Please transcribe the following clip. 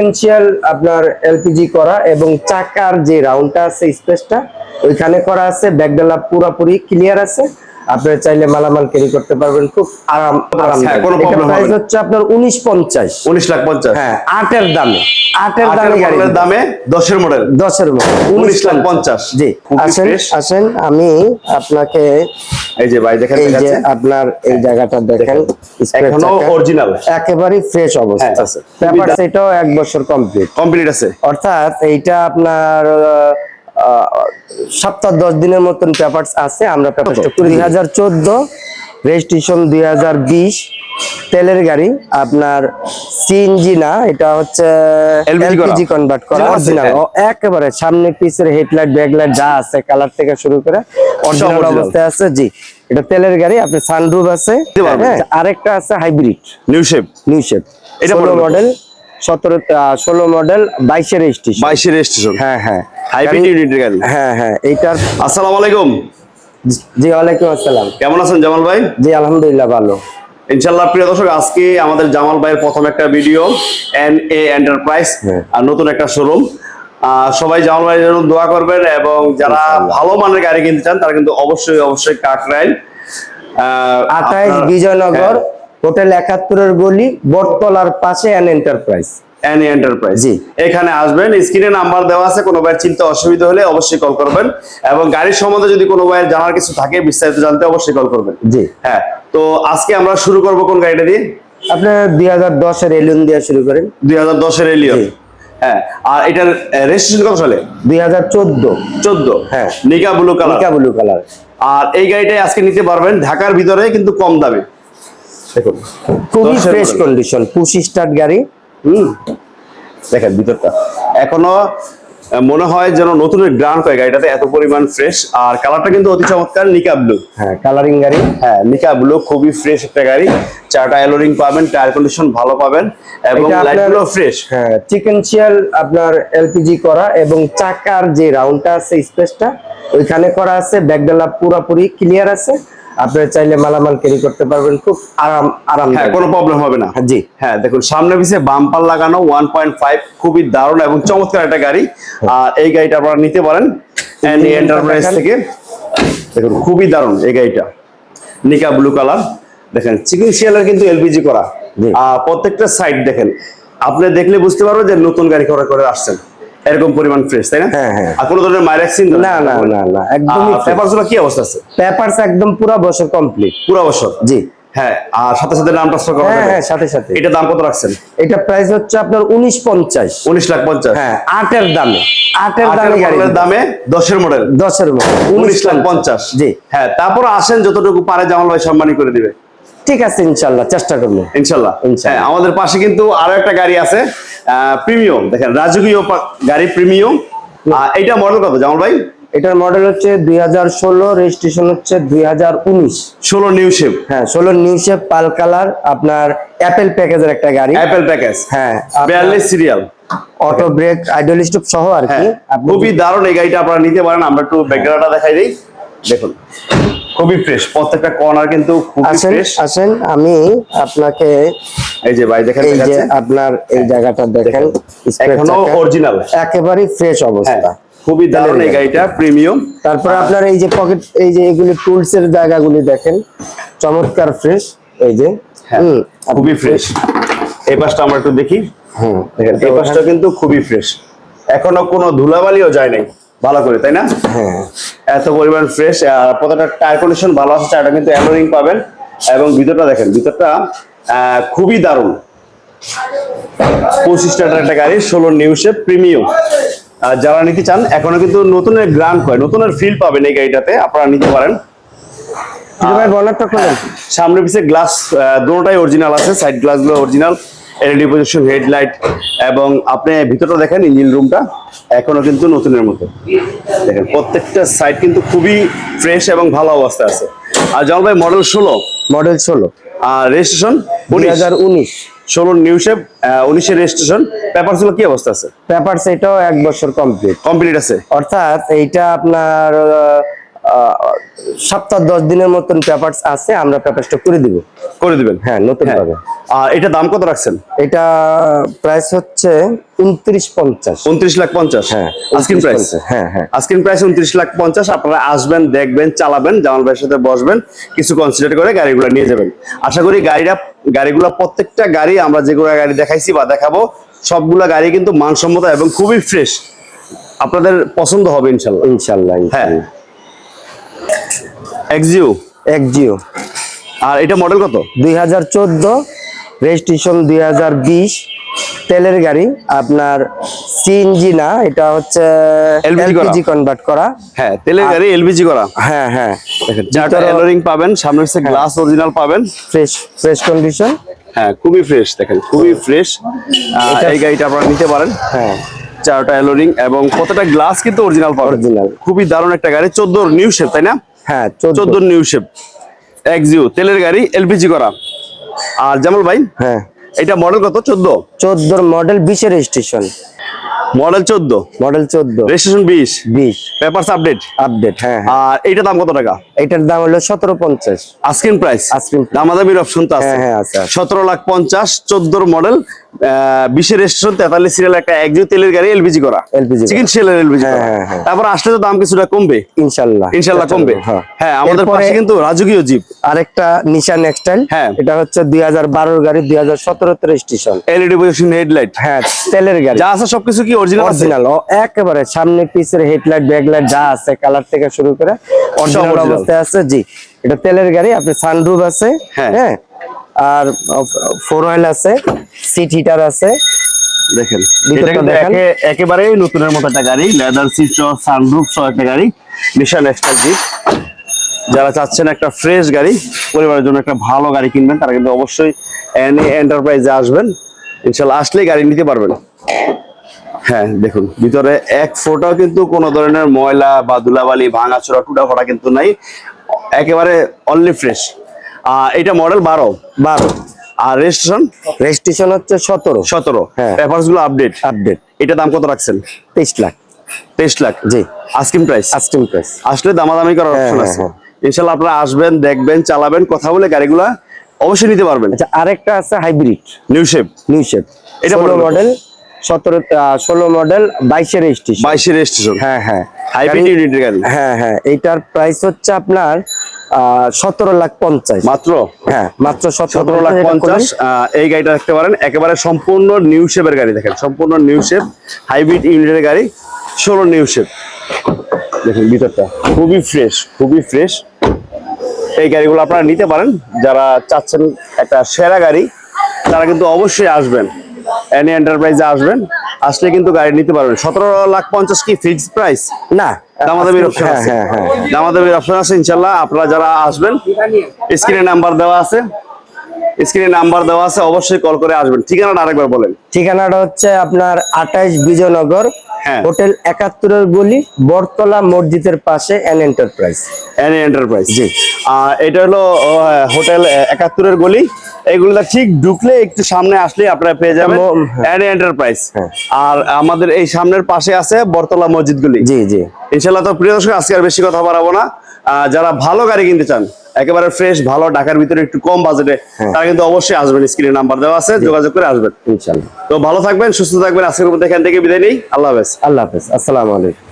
Sequential আপনার LPG করা এবং চাকার যে রাউন্ডটা আছে স্পেসটা, ওইখানে করা আছে ব্যাকডালা পুরোপুরি ক্লিয়ার আছে। আপনি চাইলে মালামাল ক্যারি করতে পারবেন খুব আরাম আরাম হ্যাঁ, problem হবে প্রাইস হচ্ছে আপনার উনিশ পঞ্চাশ। উনিশ লাখ পঞ্চাশ। হ্যাঁ আটের দামে আটের আটের দামে গাড়ি দামে দশের মডেল দশের উনিশ লাখ পঞ্চাশ। জি আসেন আসেন আমি আপনাকে এই যে ভাই দেখেন এই যে আপনার এই জায়গাটা দেখেন। এখনও অরিজিনাল একেবারে ফ্রেশ অবস্থা। হ্যাঁ, আছে খুবই সেটাও এক বছর কমপ্লিট কমপ্লিট আছে। অর্থাৎ এইটা আপনার সপ্তাহ দশ দিনের মতন পেপারস আছে আমরা পেপারসটা দুই হাজার চোদ্দ রেজিস্ট্রেশন দুই হাজার বিশ তেলের গাড়ি আপনার সিএনজি না এটা হচ্ছে এলপিজি কনভার্ট করা। অরিজিনাল। একেবারে সামনে পিছের হেডলাইট ব্যাকলাইট যা আছে কালার থেকে শুরু করে অরিজিনাল অবস্থায় আছে জি। এটা তেলের গাড়ি আপনি সানরুফ আছে। হ্যাঁ, আরেকটা আছে hybrid new shape new shape এটা মডেল সতেরো ষোলো মডেল বাইশের রেজিস্ট্রেশন বাইশের রেজিস্ট্রেশন হ্যাঁ হ্যাঁ। হাইব্রিড ইউনিটের গাড়ি? হ্যাঁ হ্যাঁ এইটার আসসালামু আলাইকুম। জি ওয়ালাইকুম আসসালাম। কেমন আছেন জামাল ভাই? জি আলহামদুলিল্লাহ ভালো। ইনশাল্লাহ প্রিয় দর্শক আজকে আমাদের জামাল ভাইয়ের প্রথম একটা ভিডিও এন এ এন্টারপ্রাইজ। আর নতুন একটা শোরুম সবাই জামাল ভাইয়ের জন্য দোয়া করবেন এবং যারা ভালো মানের গাড়ি কিনতে চান তারা কিন্তু অবশ্যই অবশ্যই কাকরাইল আঠাইশ বিজয়নগর হ্যাঁ। হোটেল একাত্তরের গলি বটতলার পাশে অ্যান এন্টারপ্রাইজ এন এন্টারপ্রাইজ জি। এখানে আসবেন স্ক্রিনে নাম্বার দেওয়া আছে কোনো ভাইয়ের চিন্তা অসুবিধা হলে অবশ্যই কল করবেন। এবং গাড়ির সম্বন্ধে যদি কোনো ভাইয়ের জানার কিছু থাকে বিস্তারিত জানতে অবশ্যই কল করবেন। জি। হ্যাঁ তো আজকে আমরা শুরু করব কোন গাড়িটা দিয়ে? আপনার দুই হাজার দশের এলুন দিয়ে শুরু করেন। দুই হাজার দশের এলিয়ন। হ্যাঁ আর এটার রেজিস্ট্রেশন কত সালে? দুই হাজার চোদ্দ। চোদ্দ। হ্যাঁ। নিকা ব্লু কালার নিকা ব্লু কালার আর এই গাড়িটাই আজকে নিতে পারবেন ঢাকার ভিতরে কিন্তু কম দামে। দেখুন। খুবই ফ্রেশ কন্ডিশন পুশ স্টার্ট গাড়ি। হুম। দেখেন ভিতরটা। এখনও মনে হয় যেন নতুন গ্রান্ড হয় গাড়িটাতে এত পরিমাণ ফ্রেশ আর কালারটা কিন্তু অতি চমৎকার নিকা ব্লু হ্যাঁ কালারিং গাড়ি। হ্যাঁ নিকা ব্লু খুবই ফ্রেশ একটা গাড়ি। চারটা এলোরিং পাবেন টায়ার কন্ডিশন ভালো পাবেন এবং আপনার- লাইটগুলো ফ্রেশ হ্যাঁ চিকেনশিয়াল আপনার এলপিজি করা এবং চাকার যে রাউন্ডটা আছে স্পেসটা ওইখানে করা আছে ব্যাগডালা পুরোপুরি ক্লিয়ার আছে। আপনি চাইলে মালামাল ক্যারি করতে পারবেন খুব আরাম আরাম হ্যাঁ কোনো প্রবলেম হবে না। জি। হ্যাঁ দেখুন সামনে বাম্পার লাগানো ওয়ান পয়েন্ট ফাইভ খুবই দারুণ এবং চমৎকার একটা গাড়ি। আর এই গাড়িটা আপনারা নিতে পারেন এন্টারপ্রাইজ থেকে। দেখুন খুবই দারুণ এই গাড়িটা। নিকা ব্লু কালার দেখেন চিকেন শিয়ালের কিন্তু এলপিজি করা। আর প্রত্যেকটা সাইড দেখেন। আপনি দেখলে বুঝতে পারবেন যে নতুন গাড়ি করে করে আসছেন। এরকম পরিমাণ ফ্রেশ তাই না? হ্যাঁ, হ্যাঁ। আর কোনো ধরনের মাইরাক্সিন না না না না একদমই পেপারগুলো কি অবস্থা আছে? পেপারস একদম পুরো বছর কমপ্লিট পুরো বছর? জি। হ্যাঁ আর সাথে সাথে হ্যাঁ হ্যাঁ সাথে সাথে। এটা দাম কত রাখছেন? এটা প্রাইস হচ্ছে আপনার উনিশ পঞ্চাশ। উনিশ লাখ পঞ্চাশ। হ্যাঁ আটের দামে। আটের দামে গাড়ি। মডেলের দামে দশের মডেল দশের মতো উনিশ লাখ পঞ্চাশ। জি। হ্যাঁ তারপর আসেন যতটুকু পারে জামাল ভাই সম্মানী করে দিবে। ঠিক আছে ইনশাল্লাহ চেষ্টা করব। ইনশাল্লাহ ইনশাল্লাহ। হ্যাঁ আমাদের পাশে কিন্তু আরও একটা গাড়ি আছে প্রিমিয়াম। দেখেন রাজকীয় গাড়ি প্রিমিয়াম। এটা মডেল কত জামাল ভাই? এটার মডেল হচ্ছে দুই হাজার ষোলো রেজিস্ট্রেশন হচ্ছে দুই হাজার উনিশ। ষোলো নিউ শেপ হ্যাঁ ষোলো নিউ শেপ পাল কালার আপনার অ্যাপেল প্যাকেজের একটা গাড়ি। অ্যাপেল প্যাকেজ হ্যাঁ বিয়াল্লিশ serial auto brake idle stop সহ আর কি। খুবই দারুণ এই গাড়িটা আপনারা নিতে পারেন আমরা একটু ব্যাকগ্রাউন্ডটা দেখাই দিই। দেখুন খুবই ফ্রেশ প্রত্যেকটা কর্নার কিন্তু খুবই ফ্রেশ আসেন আমি আপনাকে এই যে ভাই দেখেন এই যে আপনার এই জায়গাটা দেখেন এখনও অরিজিনাল একেবারে ফ্রেশ অবস্থা। খুবই দারুণ এই গাড়িটা প্রিমিয়াম তারপর আপনার এই যে পকেট এই যে এগুলি টুলস এর জায়গাগুলি দেখেন চমৎকার ফ্রেশ এই যে হ্যাঁ, হুম, খুবই ফ্রেশ এই পাশটা আমরা একটু দেখি। হুম দেখেন এই পাশটা কিন্তু খুবই ফ্রেশ এখনও কোনো ধুলাবালিও যায় নাই। ভালো করে তাই না? হ্যাঁ। এত পরিমাণ ফ্রেশ আর প্রত্যেকটা টায়ার কন্ডিশন ভালো আছে চারটা কিন্তু অ্যালোরিং পাবেন। এবং ভিতরটা দেখেন ভিতরটা খুবই দারুণ। পঁচিশ টাকার একটা গাড়ি ষোলো নিউ শেপ প্রিমিয়াম আর যারা নিতে চান এখনও কিন্তু নতুনের গ্রান্ড হয় নতুনের ফিল পাবেন এই গাড়িটাতে আপনারা নিতে পারেন। সামনে পিছে গ্লাস দুটোটাই অরিজিনাল আছে সাইড গ্লাসগুলো অরিজিনাল এলইডি প্রজেকশন হেডলাইট এবং আপনি ভিতরটা দেখেন ইঞ্জিন রুমটা এখনও কিন্তু নতুনের মতো। দেখেন প্রত্যেকটা সাইড কিন্তু খুবই ফ্রেশ এবং ভালো অবস্থায় আছে। আর জামাল ভাই মডেল ষোলো? মডেল ষোলো। আর রেজিস্ট্রেশন উনিশ। হাজার উনিশ। ষোলো নিউ শেপ উনিশের রেজিস্ট্রেশন পেপারসগুলো কি অবস্থা আছে? পেপারস এটাও এক বছর কমপ্লিট কমপ্লিট আছে। অর্থাৎ এইটা আপনার সপ্তাহ দশ দিনের মতন পেপার আছে আমরা পেপারসটা করে দিব। করে দিবেন? হ্যাঁ নতুন হ্যাঁ। পাবে। আর এটা দাম কত রাখছেন? এটা প্রাইস হচ্ছে উনত্রিশ পঞ্চাশ। উনত্রিশ লাখ পঞ্চাশ? হ্যাঁ আস্কিং 29 প্রাইস হ্যাঁ হ্যাঁ। প্রাইস উনত্রিশ লাখ পঞ্চাশ। আপনারা আসবেন দেখবেন চালাবেন জামাল ভাইয়ের সাথে বসবেন কিছু কনসিডার করে গাড়িগুলো নিয়ে যাবেন। আশা করি গাড়িটা গাড়িগুলো প্রত্যেকটা গাড়ি আমরা যেগুলো গাড়ি দেখাইছি বা দেখাবো সবগুলা গাড়ি কিন্তু মানসম্মত এবং খুবই ফ্রেশ আপনাদের পছন্দ হবে ইনশাল্লাহ। ইনশাল্লাহ হ্যাঁ। এক্সিও এক জিও আর এটা মডেল কত? দুই হাজার চোদ্দ রেজিস্ট্রেশন দুই হাজার বিশ। তেলের গাড়ি আপনার সিএনজি না এটা হচ্ছে। এলপিজি কনভার্ট করা। হ্যাঁ তেলের গাড়ি এলপিজি করা। হ্যাঁ হ্যাঁ। দেখেন চারটা এলোরিং পাবেন সামনে হচ্ছে গ্লাস অরিজিনাল পাবেন। ফ্রেশ ফ্রেশ কন্ডিশন হ্যাঁ খুবই ফ্রেশ দেখেন খুবই ফ্রেশ এই গাড়িটা আপনারা নিতে পারেন। হ্যাঁ। চারটা এলোরিং এবং কতটা গ্লাস কিন্তু অরিজিনাল পাবেন। Original। খুবই দারুণ একটা গাড়ি চোদ্দ নিউ শেপ তাই না? হ্যাঁ চোদ্দ। নিউ শেপ তেলের গাড়ি এলপিজি করা। আর জামাল ভাই? হ্যাঁ। এটা মডেল কত? চোদ্দ? চোদ্দোর মডেল বিশের রেজিস্ট্রেশন মডেল চোদ্দ? মডেল চোদ্দ। রেজিস্ট্রেশন বিশ? বিশ। পেপারস আপডেট আপডেট হ্যাঁ আর এইটা দাম কত টাকা? এটার দাম হলো সতেরো পঞ্চাশ। Asking price price। দামাদামির অপশন তো আছে। হ্যাঁ, হ্যাঁ, আছে। সতেরো লাখ পঞ্চাশ চোদ্দোর মডেল বিশের রেজিস্ট্রেশন তেতাল্লিশ সিরিয়াল একটা একজিও তেলের গাড়ি এলপিজি করা। করা। চিকেন সেলের এলপিজি হ্যাঁ, হ্যাঁ, হ্যাঁ। তারপর আসলে তো দাম কিছুটা কমবে। ইনশাল্লাহ। ইনশাল্লাহ কমবে। হ্যাঁ। হ্যাঁ আমাদের পাশে কিন্তু রাজকীয় জিপ আরেকটা নিশান এক্সটাইল হ্যাঁ। এটা হচ্ছে দুই হাজার বারোর গাড়ি দুই হাজার সতেরোতে রেজিস্ট্রেশন এলইডি পজিশন হেডলাইট হ্যাঁ তেলের গাড়ি। যা আছে সবকিছু কি অরিজিনাল অরিজিনাল একেবারে সামনে পিছের হেডলাইট ব্যাকলাইট যা আছে কালার থেকে শুরু করে অরিজিনাল অবস্থায় আছে। জি এটা তেলের গাড়ি আপনি সানরুফ আছে। হ্যাঁ। আর ফোর অয়েল আছে সিট হিটার আছে। দেখেন। একেবারেই নতুনের মতো একটা গাড়ি লেদার সিট সহ সানরুফ সহ একটা গাড়ি নিশান এক্সট্রা জিপ যারা চাচ্ছেন একটা ফ্রেশ গাড়ি পরিবারের জন্য একটা ভালো গাড়ি কিনবেন তারা কিন্তু অবশ্যই এনি এন্টারপ্রাইজে আসবেন। ইনশাল্লাহ আসলেই গাড়ি নিতে পারবেন। হ্যাঁ দেখুন ভিতরে এক ফোটাও কিন্তু কোনো ধরনের ময়লা বা ধুলাবালি ভাঙাচোরা টুটা ফোটা কিন্তু নাই। একেবারে অনলি ফ্রেশ এটা মডেল বারো। বারো। আর রেজিস্ট্রেশন রেজিস্ট্রেশন হচ্ছে সতেরো। সতেরো। হ্যাঁ। পেপারসগুলো আপডেট আপডেট এটা দাম কত রাখছেন? তেইশ লাখ। তেইশ লাখ? জি। আস্কিং প্রাইস আস্টিং প্রাইস আসলে দামাদামি করার হ্যাঁ, অপশন হ্যাঁ, আছে। হ্যাঁ। ইনশাল্লাহ আপনারা আসবেন দেখবেন চালাবেন কথা বলে গাড়িগুলা অবশ্যই নিতে পারবেন। আচ্ছা আরেকটা আছে hybrid new shape new shape এটা মডেল সতেরো ষোলো মডেল বাইশের রেজিস্ট্রেশন হ্যাঁ হ্যাঁ। হাইব্রিড গাড়ি- ইউনিটের গাড়ি। হ্যাঁ হ্যাঁ। এইটার প্রাইস হচ্ছে আপনার সতেরো লাখ পঞ্চাশ। মাত্র? হ্যাঁ মাত্র সতেরো লাখ পঞ্চাশ। এই গাড়িটা দেখতে পারেন একেবারে সম্পূর্ণ নিউ শেপের গাড়ি দেখেন সম্পূর্ণ নিউ শেপ হাইব্রিড ইউনিটের গাড়ি ষোলো নিউ শেপ। দেখুন ভিতরটা খুবই ফ্রেশ খুবই ফ্রেশ এই গাড়িগুলো আপনারা নিতে পারেন যারা চাচ্ছেন একটা সেরা গাড়ি তারা কিন্তু অবশ্যই আসবেন। এনি এন্টারপ্রাইজে আসবেন আসলে কিন্তু গাড়ি নিতে পারবেন সতেরো লাখ পঞ্চাশ কি ফিক্স প্রাইস না দামাদামির অপশন হ্যাঁ আছে। হ্যাঁ হ্যাঁ। দামাদামির অপশন আছে ইনশাল্লাহ আপনারা যারা আসবেন স্ক্রিনে নাম্বার দেওয়া আছে। স্ক্রিনে নাম্বার দেওয়া আছে অবশ্যই কল করে আসবেন। ঠিকানাটা আরেকবার বলেন। ঠিকানাটা হচ্ছে আপনার আঠাইশ বিজয়নগর। হোটেল একাত্তরের গলি বরতলা মসজিদের পাশে এন এন্টারপ্রাইজ এন এন্টারপ্রাইজ জি। এটা হলো হোটেল একাত্তরের গলি। এগুলো ঠিক ঢুকলে একটু সামনে আসলে আপনারা পেয়ে যাবেন হ্যাঁ। এন্টারপ্রাইজ হ্যাঁ। আর আমাদের এই সামনের পাশে আছে বরতলা মসজিদ গলি জি জি। ইনশাল্লাহ তো প্রিয় দর্শক আজকে আর বেশি কথা বাড়াবো না। যারা ভালো গাড়ি কিনতে চান একেবারে ফ্রেশ ভালো ঢাকার ভিতরে একটু কম বাজেটে হ্যাঁ। তারা কিন্তু অবশ্যই আসবেন স্ক্রিনে নাম্বার দেওয়া আছে যোগাযোগ করে আসবেন। ইনশাল্লাহ তো ভালো থাকবেন সুস্থ থাকবেন আজকের মধ্যে এখান থেকে বিদায় নেই। আল্লাহ হাফেজ। আল্লাহ হাফেজ। আসসালামু আলাইকুম।